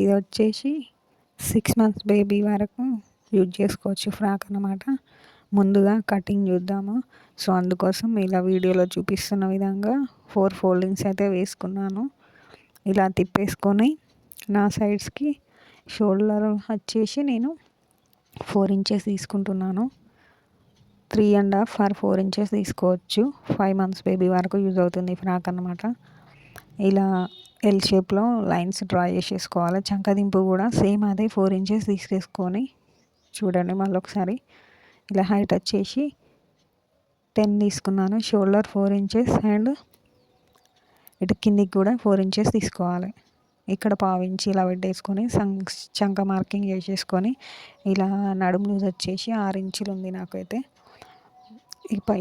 ఇది వచ్చేసి six months baby వరకు యూజ్ చేసుకోవచ్చు ఫ్రాక్ అనమాట ముందుగా కటింగ్ చూద్దాము. సో అందుకోసం ఇలా వీడియోలో చూపిస్తున్న విధంగా ఫోర్ ఫోల్డింగ్స్ అయితే వేసుకున్నాను. ఇలా తిప్పేసుకొని నా సైడ్స్కి షోల్డర్ వచ్చేసి నేను ఫోర్ ఇంచెస్ తీసుకుంటున్నాను. Three and half or four inches తీసుకోవచ్చు. ఫైవ్ మంత్స్ బేబీ వరకు యూజ్ అవుతుంది ఫ్రాక్ అనమాట ఇలా ఎల్ షేప్లో లైన్స్ డ్రా చేసేసుకోవాలి. చంకదింపు కూడా సేమ్ అదే ఫోర్ ఇంచెస్ తీసేసుకొని చూడండి మళ్ళీ ఒకసారి ఇలా హైట్ వచ్చేసి టెన్ తీసుకున్నాను. షోల్డర్ ఫోర్ ఇంచెస్ అండ్ ఇటు కిందికి కూడా ఫోర్ ఇంచెస్ తీసుకోవాలి. ఇక్కడ పావించి ఇలా పెట్టేసుకొని చంక మార్కింగ్ చేసేసుకొని ఇలా నడుము లూజ్ వచ్చేసి ఆరు ఇంచులు ఉంది నాకైతే.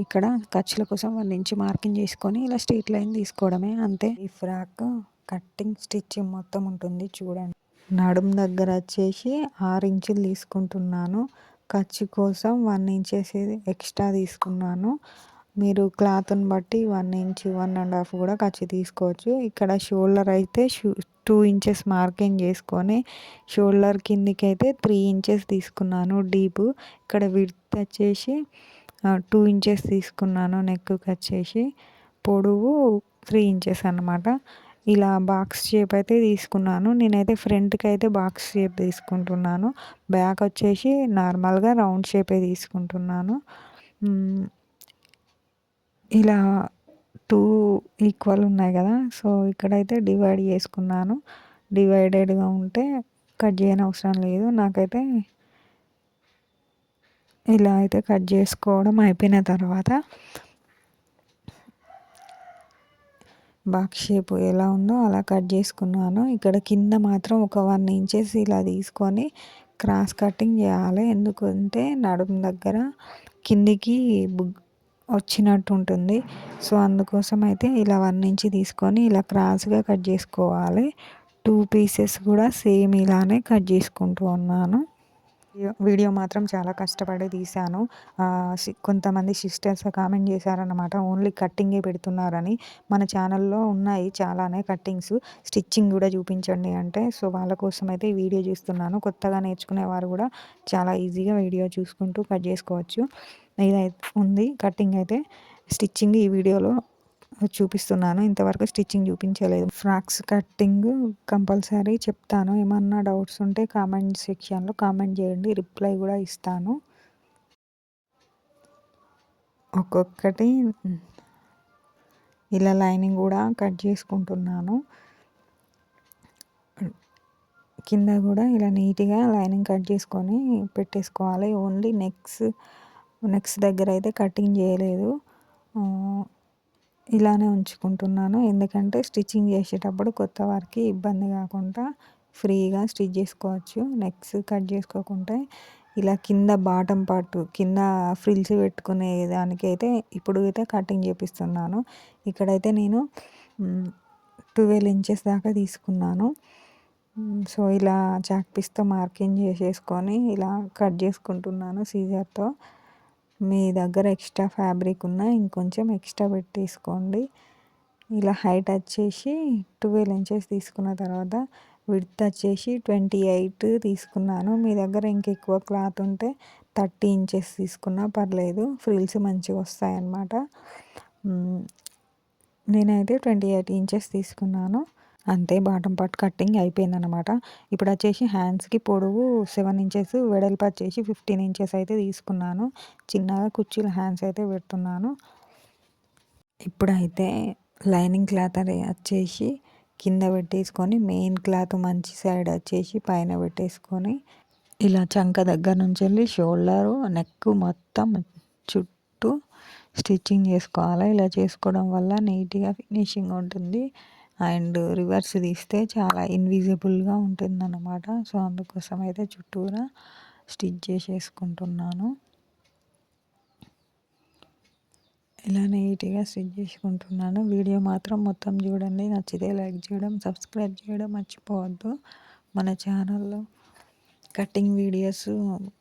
ఇక్కడ ఖర్చుల కోసం వన్ ఇంచ్ మార్కింగ్ చేసుకొని ఇలా స్ట్రీట్ లైన్ తీసుకోవడమే అంతే. ఈ ఫ్రాక్ కట్టింగ్ స్టిచ్చింగ్ మొత్తం ఉంటుంది చూడండి. నడుము దగ్గర వచ్చేసి ఆరు ఇంచులు తీసుకుంటున్నాను. ఖర్చు కోసం వన్ ఇంచెస్ ఎక్స్ట్రా తీసుకున్నాను. మీరు క్లాత్ని బట్టి one inch one and half కూడా ఖర్చు తీసుకోవచ్చు. ఇక్కడ షోల్డర్ అయితే షూ టూ ఇంచెస్ మార్కింగ్ చేసుకొని షోల్డర్ కిందికి అయితే త్రీ ఇంచెస్ తీసుకున్నాను డీప్. ఇక్కడ విడ్త్ వచ్చేసి టూ ఇంచెస్ తీసుకున్నాను నెక్కి వచ్చేసి. పొడవు త్రీ ఇంచెస్ అనమాట ఇలా బాక్స్ షేప్ అయితే తీసుకున్నాను. నేనైతే ఫ్రంట్కి అయితే బాక్స్ షేప్ తీసుకుంటున్నాను. బ్యాక్ వచ్చేసి నార్మల్గా రౌండ్ షేపే తీసుకుంటున్నాను. ఇలా టూ ఈక్వల్ ఉన్నాయి కదా. సో ఇక్కడైతే డివైడ్ చేసుకున్నాను. డివైడెడ్గా ఉంటే కట్ చేయని అవసరం లేదు. నాకైతే ఇలా అయితే కట్ చేసుకోవడం అయిపోయిన తర్వాత బాక్స్ షేప్ ఎలా ఉందో అలా కట్ చేసుకున్నాను. ఇక్కడ కింద మాత్రం ఒక వన్ ఇంచెస్ ఇలా తీసుకొని క్రాస్ కటింగ్ చేయాలి. ఎందుకంటే నడుము దగ్గర కిందికి వచ్చినట్టు ఉంటుంది. సో అందుకోసం అయితే ఇలా వన్ ఇంచ్ తీసుకొని ఇలా క్రాస్గా కట్ చేసుకోవాలి. టూ పీసెస్ కూడా సేమ్ ఇలానే కట్ చేసుకుంటూ ఉన్నాను. వీడియో మాత్రం చాలా కష్టపడి తీశాను. కొంతమంది సిస్టర్స్ కామెంట్ చేశారనమాట ఓన్లీ కట్టింగే పెడుతున్నారని. మన ఛానల్లో ఉన్నాయి చాలానే కట్టింగ్స్ స్టిచ్చింగ్ కూడా చూపించండి అంటే. సో వాళ్ళ కోసం అయితే ఈ వీడియో చూస్తున్నాను. కొత్తగా నేర్చుకునే వారు కూడా చాలా ఈజీగా వీడియో చూసుకుంటూ కట్ చేసుకోవచ్చు. ఇదైతే ఉంది కట్టింగ్ అయితే. స్టిచ్చింగ్ ఈ వీడియోలో చూపిస్తున్నాను. ఇంతవరకు స్టిచ్చింగ్ చూపించలేదు. ఫ్రాక్స్ కట్టింగ్ కంపల్సరీ చెప్తాను. ఏమన్నా డౌట్స్ ఉంటే కామెంట్ సెక్షన్లో కామెంట్ చేయండి. రిప్లై కూడా ఇస్తాను. ఒక్కొక్కటి ఇలా లైనింగ్ కూడా కట్ చేసుకుంటున్నాను. కింద కూడా ఇలా నీట్గా లైనింగ్ కట్ చేసుకొని పెట్టేసుకోవాలి. ఓన్లీ నెక్స్ నెక్స్ దగ్గర అయితే కటింగ్ చేయలేదు. ఇలానే ఉంచుకుంటున్నాను. ఎందుకంటే స్టిచ్చింగ్ చేసేటప్పుడు కొత్త వారికి ఇబ్బంది కాకుండా ఫ్రీగా స్టిచ్ చేసుకోవచ్చు. నెక్స్ కట్ చేసుకోకుంటే ఇలా కింద బాటం పార్ట్ కింద ఫ్రిల్స్ పెట్టుకునే దానికైతే ఇప్పుడు అయితే కటింగ్ చేపిస్తున్నాను. ఇక్కడైతే నేను ట్వెల్వ్ ఇంచెస్ దాకా తీసుకున్నాను. సో ఇలా చాక్ పీస్తో మార్కింగ్ చేసేసుకొని ఇలా కట్ చేసుకుంటున్నాను సీజర్తో. మీ దగ్గర ఎక్స్ట్రా ఫ్యాబ్రిక్ ఉన్నా ఇంకొంచెం ఎక్స్ట్రా పెట్టేసుకోండి ఇలా హైట్ వచ్చేసి ట్వెల్వ్ ఇంచెస్ తీసుకున్న తర్వాత విడ్త్ వచ్చేసి ట్వంటీ ఎయిట్ తీసుకున్నాను. మీ దగ్గర ఇంకెక్కువ క్లాత్ ఉంటే థర్టీ ఇంచెస్ తీసుకున్నా పర్లేదు ఫ్రిల్స్ మంచిగా వస్తాయన్నమాట. నేనైతే ట్వంటీ ఎయిట్ ఇంచెస్ తీసుకున్నాను. అంతే బాటం పార్ట్ కట్టింగ్ అయిపోయింది అనమాట ఇప్పుడు వచ్చేసి హ్యాండ్స్కి పొడవు సెవెన్ ఇంచెస్ వెడల్పు వచ్చేసి ఫిఫ్టీన్ ఇంచెస్ అయితే తీసుకున్నాను. చిన్నగా కుర్చీల హ్యాండ్స్ అయితే పెడుతున్నాను. ఇప్పుడైతే లైనింగ్ క్లాత్ అది వచ్చేసి కింద పెట్టేసుకొని మెయిన్ క్లాత్ మంచి సైడ్ వచ్చేసి పైన పెట్టేసుకొని ఇలా చంక దగ్గర నుంచి వెళ్ళి షోల్డరు నెక్ మొత్తం చుట్టూ స్టిచ్చింగ్ చేసుకోవాలి. ఇలా చేసుకోవడం వల్ల నీట్గా ఫినిషింగ్ ఉంటుంది. అండ్ రివర్స్ తీస్తే చాలా ఇన్విజిబుల్గా ఉంటుందన్నమాట. సో అందుకోసం అయితే చుట్టూరా స్టిచ్ చేసేసుకుంటున్నాను. ఇలా నీట్గా స్టిచ్ చేసుకుంటున్నాను. వీడియో మాత్రం మొత్తం చూడండి. నచ్చితే లైక్ చేయడం సబ్స్క్రైబ్ చేయడం మర్చిపోవద్దు. మన ఛానల్లో కటింగ్ వీడియోస్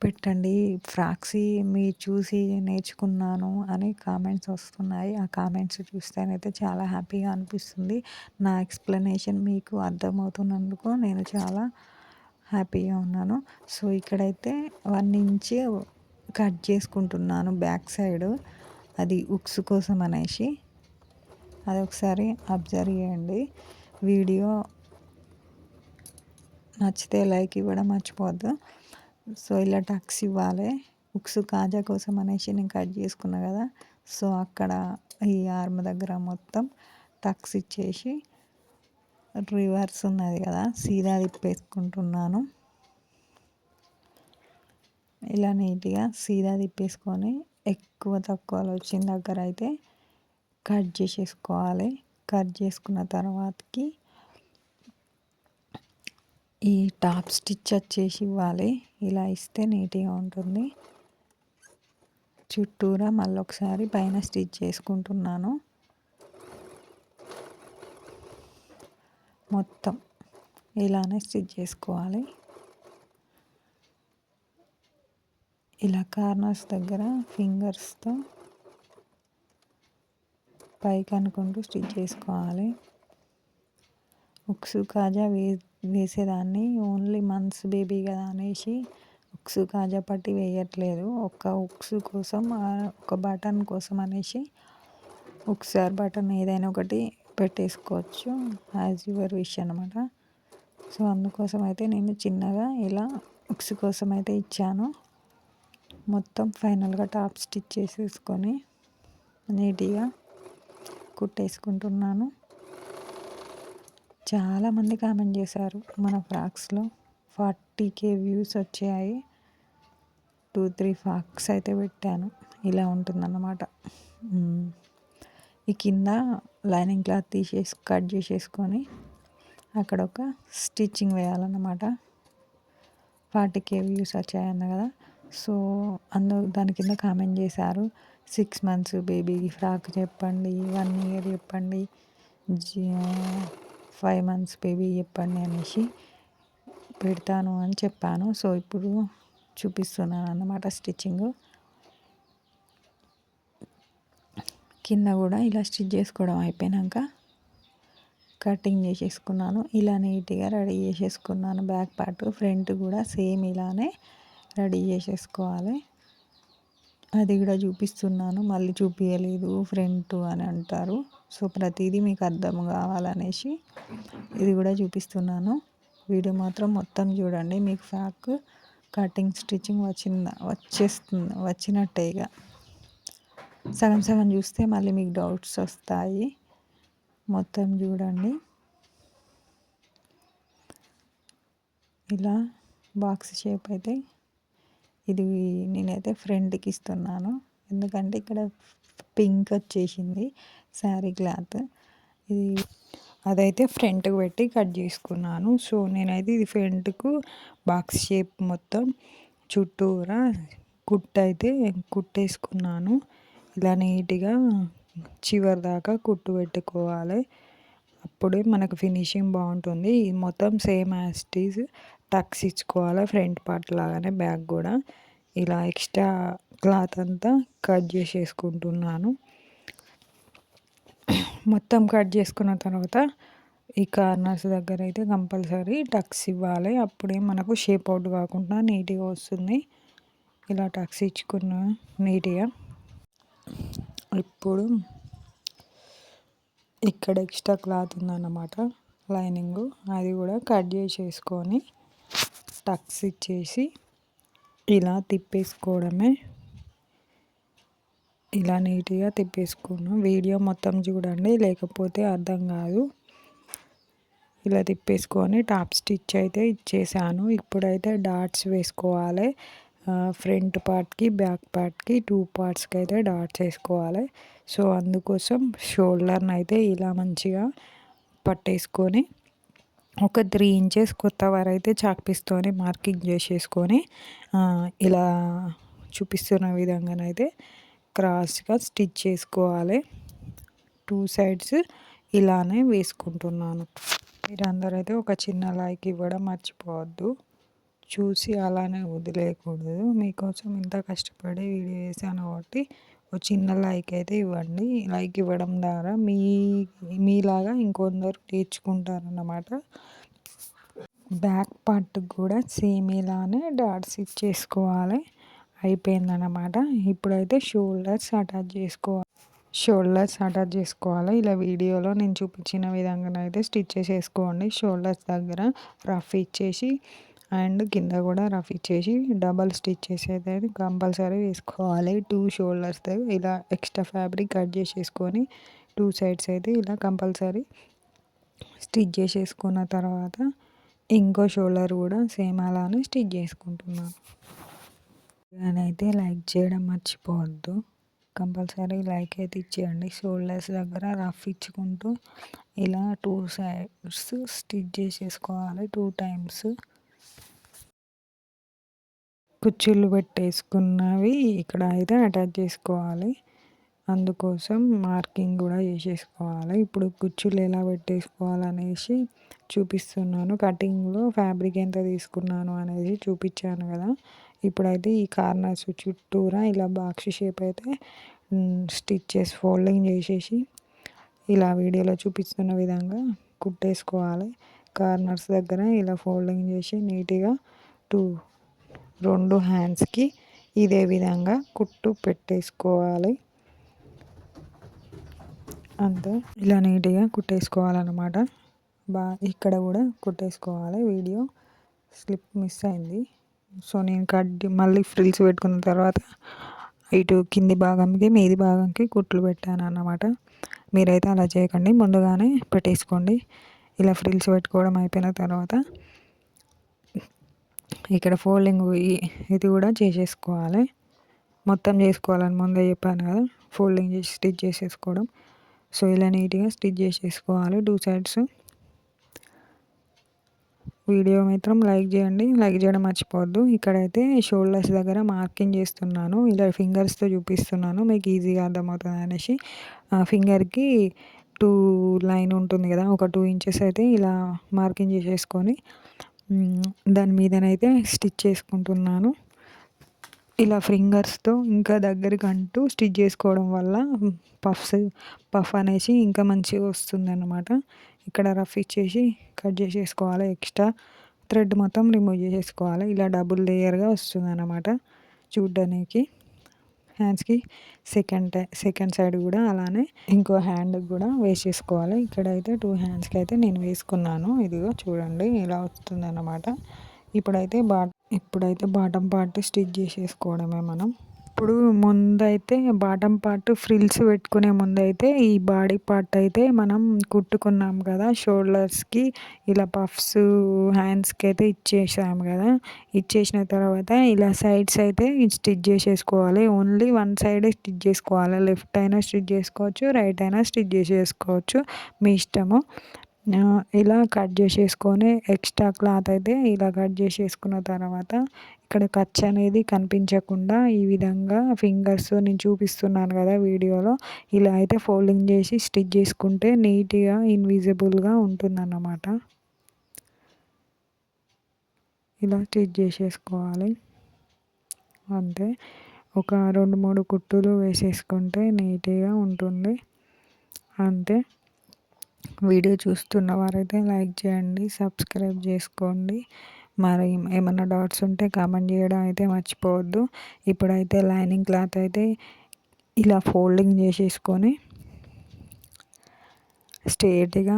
పెట్టండి. ఫ్రాక్సీ మీరు చూసి నేర్చుకున్నాను అని కామెంట్స్ వస్తున్నాయి. ఆ కామెంట్స్ చూస్తేనైతే చాలా హ్యాపీగా అనిపిస్తుంది. నా ఎక్స్ప్లెనేషన్ మీకు అర్థమవుతున్నందుకు నేను చాలా హ్యాపీగా ఉన్నాను. సో ఇక్కడైతే వన్ ఇంచ్ కట్ చేసుకుంటున్నాను బ్యాక్ సైడ్. అది ఉక్స్ కోసం అనేసి. అది ఒకసారి అబ్జర్వ్ చేయండి. వీడియో నచ్చితే లైక్ ఇవ్వడం మర్చిపోవద్దు. సో ఇలా టక్స్ ఇవ్వాలి. ఉక్స్ కాజా కోసం అనేసి నేను కట్ చేసుకున్నా కదా. సో అక్కడ ఈ ఆర్మ్ దగ్గర మొత్తం టక్స్ ఇచ్చేసి రివర్స్ ఉన్నది కదా. సీదా తిప్పేసుకుంటున్నాను. ఇలా నీట్గా సీదా తిప్పేసుకొని ఎక్కువ తక్కువలో వచ్చిన దగ్గర అయితే కట్ చేసేసుకోవాలి. కట్ చేసుకున్న తర్వాతకి ఈ టాప్ స్టిచ్ వచ్చేసి ఇవ్వాలి. ఇలా ఇస్తే నీట్గా ఉంటుంది. చుట్టూరా మళ్ళీ ఒకసారి పైన స్టిచ్ చేసుకుంటున్నాను. మొత్తం ఇలానే స్టిచ్ చేసుకోవాలి. ఇలా కార్నర్స్ దగ్గర ఫింగర్స్తో పైకి అనుకుంటూ స్టిచ్ చేసుకోవాలి. ఉక్సు కాజా వేస్ట్ వేసేదాన్ని. ఓన్లీ మంత్స్ బేబీ కదా అనేసి ఉక్సు కాజా పట్టి వేయట్లేదు. ఒక్క ఉక్సు కోసం ఒక బటన్ కోసం అనేసి ఒకసారి బటన్ ఏదైనా ఒకటి పెట్టేసుకోవచ్చు. యాజ్ యువర్ విష్ అనమాట సో అందుకోసం అయితే నేను చిన్నగా ఇలా ఉక్స్ కోసం అయితే ఇచ్చాను. మొత్తం ఫైనల్గా టాప్ స్టిచ్ చేసేసుకొని నీట్గా కుట్టేసుకుంటున్నాను. చాలామంది కామెంట్ చేశారు. మన ఫ్రాక్స్లో ఫార్టీ కే వ్యూస్ వచ్చాయి. టూ త్రీ ఫ్రాక్స్ అయితే పెట్టాను. ఇలా ఉంటుందన్నమాట. ఈ కింద లైనింగ్ క్లాత్ తీసేసి కట్ చేసేసుకొని అక్కడ ఒక స్టిచ్చింగ్ వేయాలన్నమాట. ఫార్టీ కే వ్యూస్ వచ్చాయన్న కదా. సో అందు దాని కింద కామెంట్ చేశారు. సిక్స్ మంత్స్ బేబీకి ఫ్రాక్ చెప్పండి వన్ ఇయర్ చెప్పండి. ఫైవ్ మంత్స్ బేబీ చెప్పండి అనేసి పెడతాను అని చెప్పాను. సో ఇప్పుడు చూపిస్తున్నాను అన్నమాట స్టిచ్చింగ్. కింద కూడా ఇలా స్టిచ్ చేసుకోవడం అయిపోయాక కటింగ్ చేసేసుకున్నాను. ఇలా నీట్గా రెడీ చేసేసుకున్నాను. బ్యాక్ పార్ట్ ఫ్రంట్ కూడా సేమ్ ఇలానే రెడీ చేసేసుకోవాలి. అది కూడా చూపిస్తున్నాను. మళ్ళీ చూపించలేదు ఫ్రంట్ అని అంటారు. సో ప్రతిదీ మీకు అర్థం కావాలనేసి ఇది కూడా చూపిస్తున్నాను. వీడియో మాత్రం మొత్తం చూడండి. మీకు ఫ్యాక్ కటింగ్ స్టిచ్చింగ్ వచ్చిందా? వచ్చేస్తుంది. వచ్చినట్టే ఇక సగం సగం చూస్తే మళ్ళీ మీకు డౌట్స్ వస్తాయి. మొత్తం చూడండి. ఇలా బాక్స్ షేప్ అయితే ఇది నేనైతే ఫ్రెండ్కి ఇస్తున్నాను. ఎందుకంటే ఇక్కడ పింక్ వచ్చేసింది శారీ క్లాత్. ఇది అదైతే ఫ్రంట్కి పెట్టి కట్ చేసుకున్నాను. సో నేనైతే ఇది ఫ్రంట్కు బాక్స్ షేప్ మొత్తం చుట్టూరా కుట్ అయితే కుట్టేసుకున్నాను. ఇలా నీట్గా చివరి దాకా కుట్టు పెట్టుకోవాలి. అప్పుడే మనకు ఫినిషింగ్ బాగుంటుంది. ఇది మొత్తం సేమ్ యాస్టీస్ టక్స్ ఇచ్చుకోవాలి ఫ్రంట్ పార్ట్ లాగానే బ్యాక్ కూడా. ఇలా ఎక్స్ట్రా క్లాత్ అంతా కట్ చేసేసుకుంటున్నాను. మొత్తం కట్ చేసుకున్న తర్వాత ఈ కార్నర్స్ దగ్గర అయితే కంపల్సరీ టక్స్ ఇవ్వాలి. అప్పుడే మనకు షేప్ అవుట్ కాకుండా నీట్గా వస్తుంది. ఇలా టక్స్ ఇచ్చుకున్న నీట్గా. ఇప్పుడు ఇక్కడ ఎక్స్ట్రా క్లాత్ ఉందన్నమాట. లైనింగ్. అది కూడా కట్ చేసేసుకొని టక్స్ ఇచ్చేసి ఇలా తిప్పేసుకోవడమే. ఇలా నీట్గా తిప్పేసుకున్నాను వీడియో మొత్తం చూడండి లేకపోతే అర్థం కాదు. ఇలా తిప్పేసుకొని టాప్ స్టిచ్ అయితే ఇచ్చేసాను. ఇప్పుడైతే డాట్స్ వేసుకోవాలి. ఫ్రంట్ పార్ట్కి బ్యాక్ పార్ట్కి టూ పార్ట్స్కి అయితే డాట్స్ వేసుకోవాలి. సో అందుకోసం షోల్డర్ని అయితే ఇలా మంచిగా పట్టేసుకొని ఒక త్రీ ఇంచెస్ కొత్త వారు అయితే చాక్పీస్తోని మార్కింగ్ చేసేసుకొని ఇలా చూపిస్తున్న విధంగానైతే క్రాస్గా స్టిచ్ చేసుకోవాలి. టూ సైడ్స్ ఇలానే వేసుకుంటున్నాను. మీరందరూ అయితే ఒక చిన్న లైక్ ఇవ్వడం మర్చిపోవద్దు. చూసి అలానే వదిలేయకూడదు. మీకోసం ఇంత కష్టపడి వీడియో వేసాను కాబట్టి ఒక చిన్న లైక్ అయితే ఇవ్వండి. లైక్ ఇవ్వడం ద్వారా మీ మీలాగా ఇంకొందరు నేర్చుకుంటారన్నమాట. బ్యాక్ పార్ట్ కూడా సేమ్ ఇలానే డాట్స్ ఇచ్చేసుకోవాలి అయిపోయిందన్నమాట. ఇప్పుడైతే షోల్డర్స్ అటాచ్ చేసుకోవాలి. షోల్డర్స్ అటాచ్ చేసుకోవాలి. ఇలా వీడియోలో నేను చూపించిన విధంగానైతే స్టిచ్ చేసేసుకోండి షోల్డర్స్ దగ్గర రఫ్ ఇచ్చేసి అండ్ కింద కూడా రఫ్ ఇచ్చేసి డబల్ స్టిచ్ చేసేది కంపల్సరీ వేసుకోవాలి. టూ షోల్డర్స్ ఇలా ఎక్స్ట్రా ఫ్యాబ్రిక్ కట్ చేసేసుకొని టూ సైడ్స్ అయితే ఇలా కంపల్సరీ స్టిచ్ చేసేసుకున్న తర్వాత ఇంకో షోల్డర్ కూడా సేమ్ అలానే స్టిచ్ చేసుకుంటున్నాను. అయితే లైక్ చేయడం మర్చిపోవద్దు. కంపల్సరీ లైక్ అయితే ఇచ్చేయండి. షోల్డర్స్ దగ్గర రఫ్ ఇచ్చుకుంటూ ఇలా టూ సైడ్స్ స్టిచ్ చేసేసుకోవాలి. టూ టైమ్స్ కుర్చీలు పెట్టేసుకున్నవి ఇక్కడ అయితే అటాచ్ చేసుకోవాలి. అందుకోసం మార్కింగ్ కూడా చేసేసుకోవాలి. ఇప్పుడు కుర్చీలు ఎలా పెట్టేసుకోవాలనేసి చూపిస్తున్నాను. కటింగ్లో ఫ్యాబ్రిక్ ఎంత తీసుకున్నాను అనేది చూపించాను కదా. ఇప్పుడైతే ఈ కార్నర్స్ చుట్టూరా ఇలా బాక్స్ షేప్ అయితే స్టిచ్చెస్ ఫోల్డింగ్ చేసేసి ఇలా వీడియోలో చూపిస్తున్న విధంగా కుట్టేసుకోవాలి. కార్నర్స్ దగ్గర ఇలా ఫోల్డింగ్ చేసి నీట్గా టూ రెండు హ్యాండ్స్కి ఇదే విధంగా కుట్టు పెట్టేసుకోవాలి. అంతా ఇలా నీట్గా కుట్టేసుకోవాలన్నమాట. బా ఇక్కడ కూడా కుట్టేసుకోవాలి. వీడియో స్లిప్ మిస్ అయింది. సో నేను కడ్డి మళ్ళీ ఫ్రిల్స్ పెట్టుకున్న తర్వాత ఇటు కింది భాగంకి మీది భాగంకి కుట్లు పెట్టాను అన్నమాట మీరైతే అలా చేయకండి. ముందుగానే పెట్టేసుకోండి. ఇలా ఫ్రిల్స్ పెట్టుకోవడం అయిపోయిన తర్వాత ఇక్కడ ఫోల్డింగ్ ఇది కూడా చేసేసుకోవాలి. మొత్తం చేసుకోవాలని ముందే చెప్పాను కదా ఫోల్డింగ్ చేసి స్టిచ్ చేసేసుకోవడం. సో ఇలా నీట్గా స్టిచ్ చేసేసుకోవాలి టూ సైడ్స్. వీడియో మాత్రం లైక్ చేయండి. లైక్ చేయడం మర్చిపోవద్దు. ఇక్కడైతే షోల్డర్స్ దగ్గర మార్కింగ్ చేస్తున్నాను. ఇలా ఫింగర్స్తో చూపిస్తున్నాను. మీకు ఈజీగా అర్థమవుతుంది అనేసి. ఫింగర్కి టూ లైన్ ఉంటుంది కదా ఒక టూ ఇంచెస్ అయితే ఇలా మార్కింగ్ చేసేసుకొని. దాని మీదనైతే స్టిచ్ చేసుకుంటున్నాను. ఇలా ఫింగర్స్తో ఇంకా దగ్గరికి అంటూ స్టిచ్ చేసుకోవడం వల్ల పఫ్స్ పఫ్ అనేసి ఇంకా మంచిగా వస్తుంది అనమాట ఇక్కడ రఫ్ ఇచ్చేసి కట్ చేసేసుకోవాలి ఎక్స్ట్రా. థ్రెడ్ మొత్తం రిమూవ్ చేసేసుకోవాలి. ఇలా డబుల్ లేయర్గా వస్తుంది అనమాట చూడ్డానికి. హ్యాండ్స్కి సెకండ్ సెకండ్ సైడ్ కూడా అలానే ఇంకో హ్యాండ్ కూడా వేసేసుకోవాలి. ఇక్కడైతే టూ హ్యాండ్స్కి అయితే నేను వేసుకున్నాను. ఇదిగో చూడండి ఇలా వస్తుంది అన్నమాట ఇప్పుడైతే బా ఇప్పుడైతే బాటమ్ పార్ట్ స్టిచ్ చేసేసుకోవడమే మనం. ఇప్పుడు ముందైతే బాటమ్ పార్ట్ ఫ్రిల్స్ పెట్టుకునే ముందైతే ఈ బాడీ పార్ట్ అయితే మనం కుట్టుకున్నాం కదా. షోల్డర్స్కి ఇలా పఫ్స్ హ్యాండ్స్కి అయితే ఇచ్చేసాము కదా. ఇచ్చేసిన తర్వాత ఇలా సైడ్స్ అయితే స్టిచ్ చేసేసుకోవాలి. ఓన్లీ వన్ సైడే స్టిచ్ చేసుకోవాలి. లెఫ్ట్ అయినా స్టిచ్ చేసుకోవచ్చు రైట్ అయినా స్టిచ్ చేసేసుకోవచ్చు. మీ ఇష్టము. ఇలా కట్ చేసేసుకొని ఎక్స్ట్రా క్లాత్ అయితే ఇలా కట్ చేసేసుకున్న తర్వాత ఇక్కడ ఖర్చు అనేది కనిపించకుండా ఈ విధంగా ఫింగర్స్ నేను చూపిస్తున్నాను కదా వీడియోలో ఇలా అయితే ఫోల్డింగ్ చేసి స్టిచ్ చేసుకుంటే నీట్గా ఇన్విజిబుల్గా ఉంటుందన్నమాట. ఇలా స్టిచ్ చేసేసుకోవాలి. అంతే. ఒక రెండు మూడు కుట్టులు వేసేసుకుంటే నీట్గా ఉంటుంది. అంతే. వీడియో చూస్తున్న వారైతే లైక్ చేయండి సబ్స్క్రైబ్ చేసుకోండి. మరి ఏమైనా డౌట్స్ ఉంటే కామెంట్ చేయడం అయితే మర్చిపోవద్దు. ఇప్పుడైతే లైనింగ్ క్లాత్ అయితే ఇలా ఫోల్డింగ్ చేసేసుకొని స్ట్రేట్గా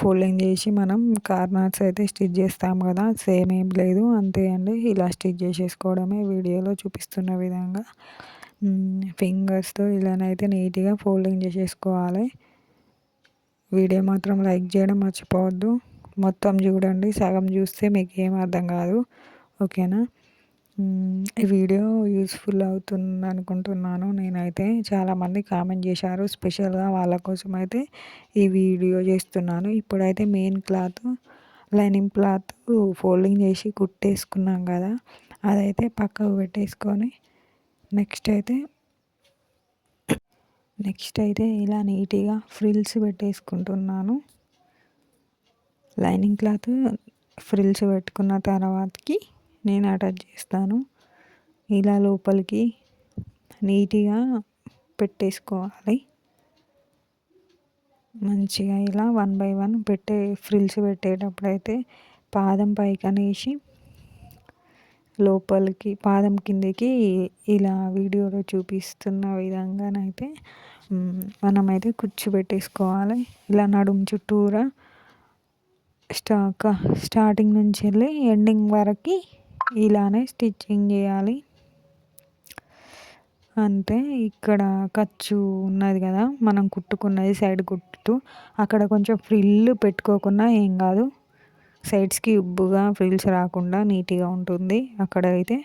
ఫోల్డింగ్ చేసి మనం కార్నర్స్ అయితే స్టిచ్ చేస్తాం కదా సేమ్ ఏం లేదు అంతే అండి. ఇలా స్టిచ్ చేసేసుకోవడమే వీడియోలో చూపిస్తున్న విధంగా. ఫింగర్స్తో ఇలానైతే నీట్గా ఫోల్డింగ్ చేసేసుకోవాలి. వీడియో మాత్రం లైక్ చేయడం మర్చిపోవద్దు. మొత్తం చూడండి. సగం చూస్తే మీకు ఏం అర్థం కాదు. ఓకేనా? ఈ వీడియో యూస్ఫుల్ అవుతుంది అనుకుంటున్నాను నేనైతే. చాలామంది కామెంట్ చేశారు. స్పెషల్గా వాళ్ళ కోసం అయితే ఈ వీడియో చేస్తున్నాను. ఇప్పుడైతే main cloth lining cloth folding చేసి కుట్టేసుకున్నాం కదా. అదైతే పక్కకు పెట్టేసుకొని నెక్స్ట్ అయితే నెక్స్ట్ అయితే ఇలా నీట్గా ఫ్రిల్స్ పెట్టేసుకుంటున్నాను. లైనింగ్ క్లాత్ ఫ్రిల్స్ పెట్టుకున్న తర్వాతకి నేను అటాచ్ చేస్తాను. ఇలా లోపలికి నీట్గా పెట్టేసుకోవాలి. మంచిగా ఇలా వన్ బై వన్ పెట్టే ఫ్రిల్స్ పెట్టేటప్పుడు అయితే పాదం పైకనేసి లోపలికి పాదం కిందకి ఇలా వీడియోలో చూపిస్తున్న విధంగానైతే మనమైతే కూర్చోబెట్టేసుకోవాలి. ఇలా నడుము చుట్టూరా స్టాక్ స్టార్టింగ్ నుంచి వెళ్ళి ఎండింగ్ వరకు ఇలానే స్టిచ్చింగ్ చేయాలి. అంతే ఇక్కడ ఖర్చు ఉన్నది కదా మనం కుట్టుకున్నది సైడ్ కుట్టు అక్కడ కొంచెం ఫ్రిల్ పెట్టుకోకుండా ఏం కాదు. సైడ్స్కి ఉబ్బుగా ఫ్రిల్స్ రాకుండా నీట్గా ఉంటుంది. అక్కడ అయితే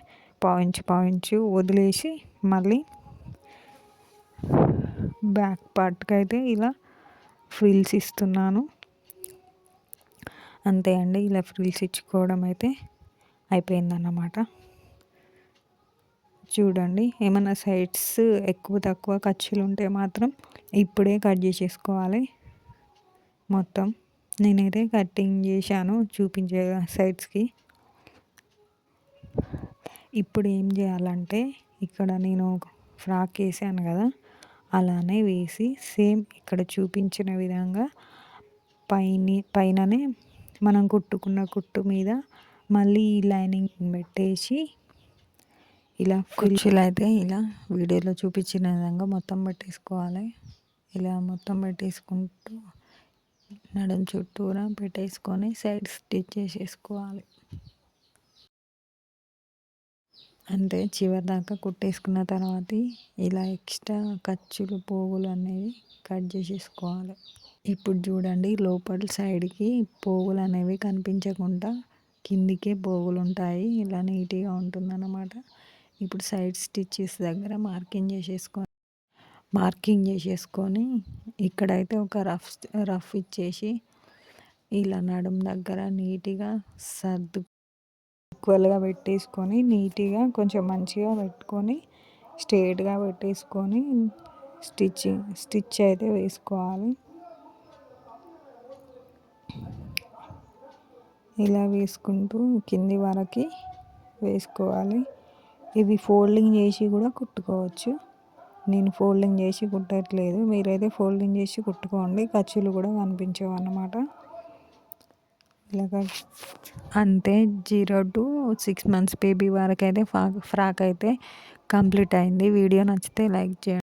పావించు పావించు వదిలేసి మళ్ళీ బ్యాక్ పార్ట్కి అయితే ఇలా ఫ్రిల్స్ ఇస్తున్నాను. అంతే అండి ఇలా ఫ్రిల్స్ ఇచ్చుకోవడం అయితే అయిపోయిందన్నమాట. చూడండి ఏమైనా సైడ్స్ ఎక్కువ తక్కువ ఖర్చులు ఉంటే మాత్రం ఇప్పుడే కట్ చేసేసుకోవాలి. మొత్తం నేనైతే కటింగ్ చేశాను చూపించే సైడ్స్కి ఇప్పుడు ఏం చేయాలంటే ఇక్కడ నేను ఫ్రాక్ వేసాను కదా అలానే వేసి సేమ్ ఇక్కడ చూపించిన విధంగా పైన పైననే మనం కుట్టుకున్న కుట్టు మీద మళ్ళీ లైనింగ్ పెట్టేసి ఇలా కుర్చీలు అయితే ఇలా వీడియోలో చూపించిన విధంగా మొత్తం పెట్టేసుకోవాలి. ఇలా మొత్తం పెట్టేసుకుంటూ నడుం చుట్టూరా పెట్టేసుకొని సైడ్ స్టిచ్ చేసేసుకోవాలి. అంటే చివరి దాకా కుట్టేసుకున్న తర్వాత ఇలా ఎక్స్ట్రా ఖర్చులు పోగులు అనేవి కట్ చేసేసుకోవాలి. ఇప్పుడు చూడండి లోపల సైడ్కి పోగులు అనేవి కనిపించకుండా కిందికే పోగులు ఉంటాయి. ఇలా నీట్గా ఉంటుందన్నమాట. ఇప్పుడు సైడ్ స్టిచ్చెస్ దగ్గర మార్కింగ్ చేసేసుకొని మార్కింగ్ చేసేసుకొని ఇక్కడైతే ఒక రఫ్ రఫ్ ఇచ్చేసి ఇలా నడుం దగ్గర నీట్గా సర్దు ఈక్వల్గా పెట్టేసుకొని నీట్గా కొంచెం మంచిగా పెట్టుకొని స్ట్రేట్గా పెట్టేసుకొని స్టిచ్చింగ్ స్టిచ్ అయితే వేసుకోవాలి. ఇలా వేసుకుంటూ కింది వరకు వేసుకోవాలి. ఇవి ఫోల్డింగ్ చేసి కూడా కుట్టుకోవచ్చు. నేను ఫోల్డింగ్ చేసి కుట్టట్లేదు. మీరైతే ఫోల్డింగ్ చేసి కుట్టుకోండి. ఖర్చులు కూడా కనిపించవు అన్నమాట. ఇలాగ అంతే. Zero to six months baby వరకు అయితే ఫ్రాక్ అయితే కంప్లీట్ అయింది. వీడియో నచ్చితే లైక్ చేయండి.